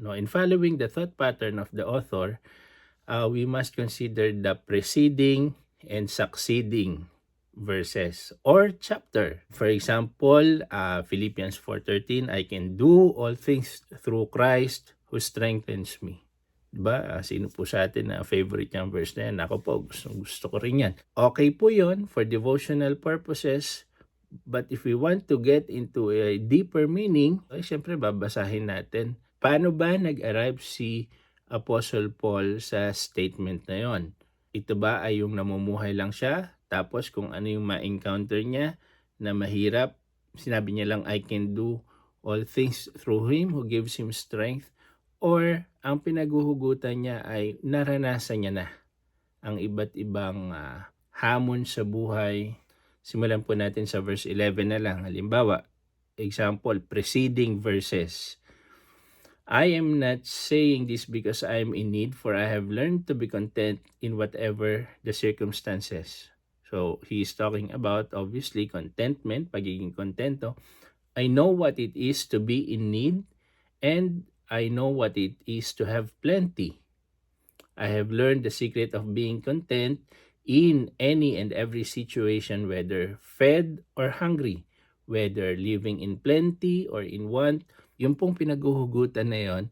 No, in following the thought pattern of the author, uh, we must consider the preceding and succeeding verses or chapter. For example, uh, Philippians 4.13, I can do all things through Christ who strengthens me. Diba? Ah, Sino po sa atin na favorite niyang verse na yan? Ako po, gusto, gusto ko rin yan. Okay po yon for devotional purposes. But if we want to get into a deeper meaning, ay syempre babasahin natin. Paano ba nag-arrive si Apostle Paul sa statement na yon? Ito ba ay yung namumuhay lang siya? Tapos kung ano yung ma-encounter niya na mahirap, sinabi niya lang, I can do all things through Him who gives Him strength. Or ang pinaguhugutan niya ay naranasan niya na ang iba't ibang ah, hamon sa buhay. Simulan po natin sa verse 11 na lang. Halimbawa, example, preceding verses. I am not saying this because I am in need, for I have learned to be content in whatever the circumstances. So, he is talking about, obviously, contentment, pagiging kontento. I know what it is to be in need, and I know what it is to have plenty. I have learned the secret of being content in any and every situation, whether fed or hungry, whether living in plenty or in want. Yung pong pinaguhugutan na yon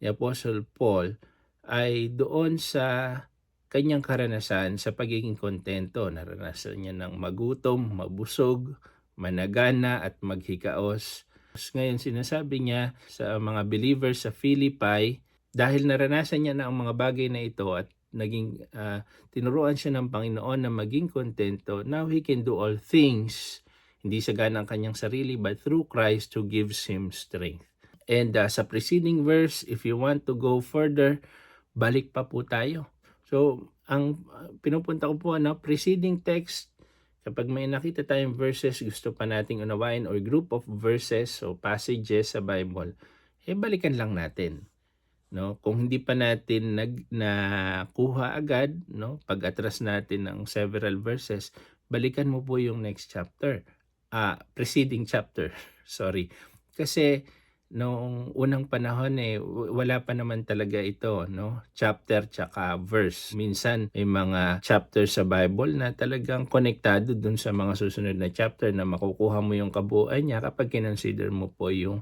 ni Apostle Paul ay doon sa kanyang karanasan sa pagiging kontento. Naranasan niya ng magutom, mabusog, managana at maghikaos. Ngayon sinasabi niya sa mga believers sa Philippi, dahil naranasan niya na ang mga bagay na ito at naging ah, tinuruan siya ng Panginoon na maging kontento, now he can do all things, hindi sa ganang kanyang sarili, but through Christ who gives him strength. And ah, sa preceding verse, if you want to go further, balik pa po tayo. So, ang ah, pinupunta ko po, ano, preceding text, kapag may nakita tayong verses, gusto pa nating unawain or group of verses o passages sa Bible, eh balikan lang natin. No, kung hindi pa natin nag nakuha agad, no, pag-atras natin ng several verses, balikan mo po yung next chapter. Ah, preceding chapter. Sorry. Kasi noong unang panahon eh wala pa naman talaga ito, no? Chapter tsaka verse. Minsan may mga chapter sa Bible na talagang konektado dun sa mga susunod na chapter na makukuha mo yung kabuuan niya kapag kinonsider mo po yung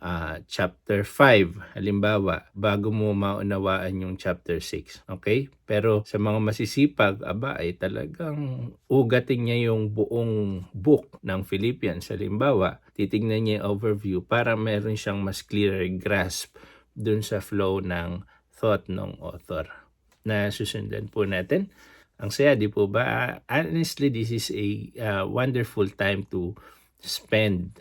ah, chapter 5 halimbawa bago mo maunawaan yung chapter 6 okay? Pero sa mga masisipag aba ay talagang ugatin niya yung buong book ng Philippians. Halimbawa titingnan niya yung overview para meron siyang mas clearer grasp dun sa flow ng thought ng author. Na susundan po natin. Ang saya di po ba? Honestly this is a ah, wonderful time to spend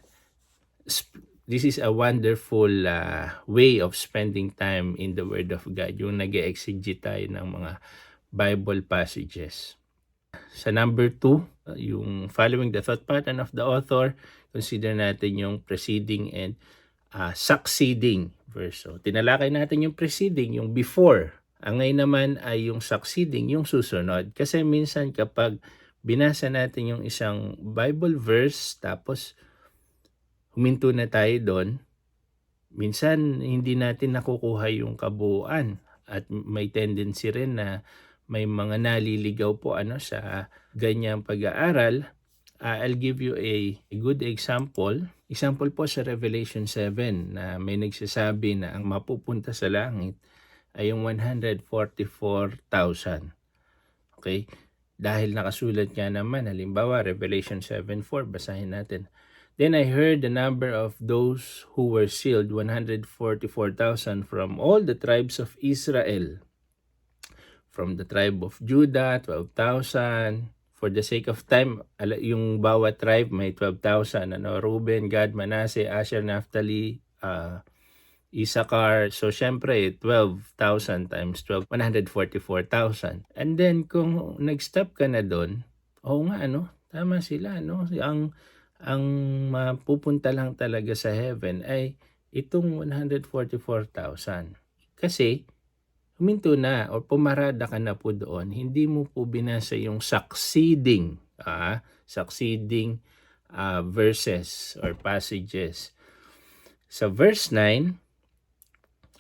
sp- this is a wonderful uh, way of spending time in the Word of God. Yung nag exegete tayo ng mga Bible passages. Sa number two, yung following the thought pattern of the author, consider natin yung preceding and uh, succeeding verse. So, tinalakay natin yung preceding, yung before. Ang ngayon naman ay yung succeeding, yung susunod. Kasi minsan kapag binasa natin yung isang Bible verse, tapos huminto na tayo doon, minsan hindi natin nakukuha yung kabuuan at may tendency rin na may mga naliligaw po ano sa ganyang pag-aaral. Ah, I'll give you a, a good example. Example po sa Revelation 7 na may nagsasabi na ang mapupunta sa langit ay yung 144,000. Okay? Dahil nakasulat nga naman, halimbawa Revelation 7.4, basahin natin. Then I heard the number of those who were sealed, 144,000 from all the tribes of Israel. From the tribe of Judah, 12,000. For the sake of time, yung bawat tribe may 12,000. Ano, Reuben, Gad, Manasseh, Asher, Naphtali, uh, Issachar. So, syempre, 12,000 times 12, 144,000. And then, kung nag-stop ka na doon, oo nga, ano, tama sila, no? Ang, ang mapupunta lang talaga sa heaven ay itong 144,000. Kasi, huminto na o pumarada ka na po doon, hindi mo po binasa yung succeeding, ah, succeeding ah, verses or passages. Sa verse 9,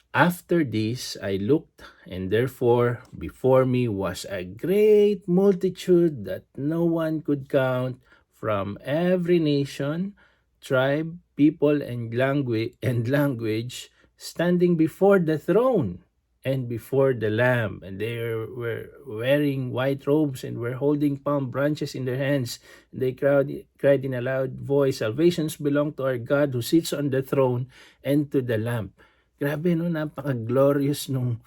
After this I looked, and therefore before me was a great multitude that no one could count from every nation, tribe, people, and language, and language standing before the throne and before the Lamb. And they were wearing white robes and were holding palm branches in their hands. They cried, cried in a loud voice, Salvations belong to our God who sits on the throne and to the Lamb. Grabe no, napaka-glorious nung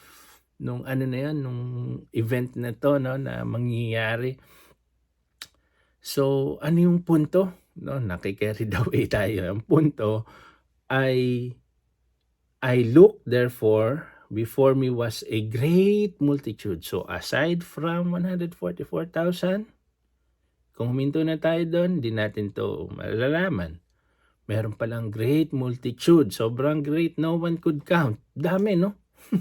nung ano na yan, nung event na to no na mangyayari. So, ano yung punto? No, nakikerry the way tayo. Ang punto ay I looked therefore before me was a great multitude. So aside from 144,000, kung huminto na tayo doon, di natin to malalaman. Meron palang great multitude. Sobrang great, no one could count. Dami, no?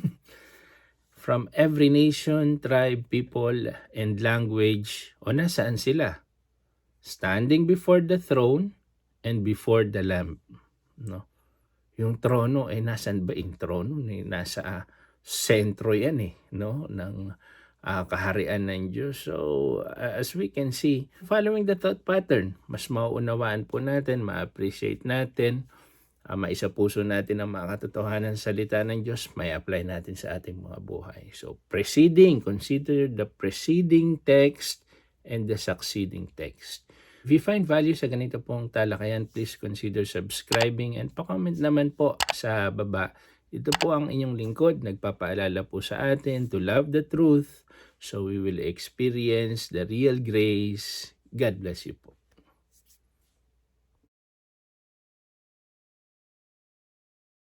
From every nation, tribe, people, and language. O nasaan sila? Standing before the throne and before the Lamb. No? Yung trono, ay nasan ba yung trono? Eh, Nasa ah, sentro yan eh, no? Ng ah, kaharian ng Diyos. So, ah, as we can see, following the thought pattern, mas mauunawaan po natin, ma-appreciate natin, uh, maisa puso natin ang mga katotohanan sa salita ng Diyos, may apply natin sa ating mga buhay. So, preceding, consider the preceding text and the succeeding text. If you find value sa ganito pong talakayan, please consider subscribing and pa-comment naman po sa baba. Ito po ang inyong lingkod, nagpapaalala po sa atin to love the truth so we will experience the real grace. God bless you po.